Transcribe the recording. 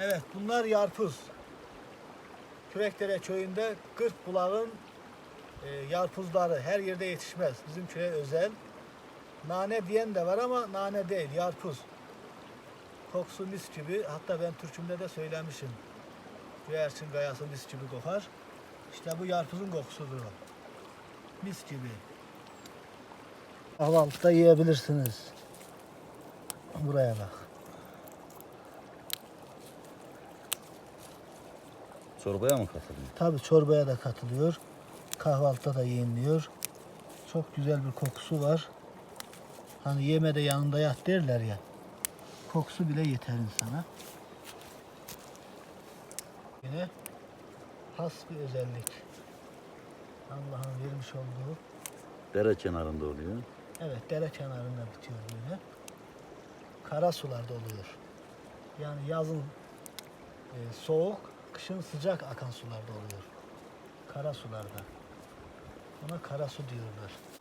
Evet bunlar yarpuz. Kürekdere köyünde 40 bulağın e, yarpuzları her yerde yetişmez. Bizim köye özel. Nane diyen de var ama nane değil, yarpuz. Kokusu mis gibi. Hatta ben türkümde de söylemişim. Güvercin gayası mis gibi kokar. İşte bu yarpuzun kokusudur o. Mis gibi. Kahvaltıda yiyebilirsiniz. Buraya bak. Çorbaya mı katılıyor? Tabii çorbaya da katılıyor. Kahvaltıda da yeniliyor. Çok güzel bir kokusu var. Hani yeme de yanında yat derler ya. Kokusu bile yeter insana. Yine has bir özellik. Allah'ın vermiş olduğu. Dere kenarında oluyor. Evet dere kenarında bitiyor böyle. Kara sularda oluyor. Yani yazın e, soğuk, kışın sıcak akan sularda oluyor. Kara sularda. Ona kara su diyorlar.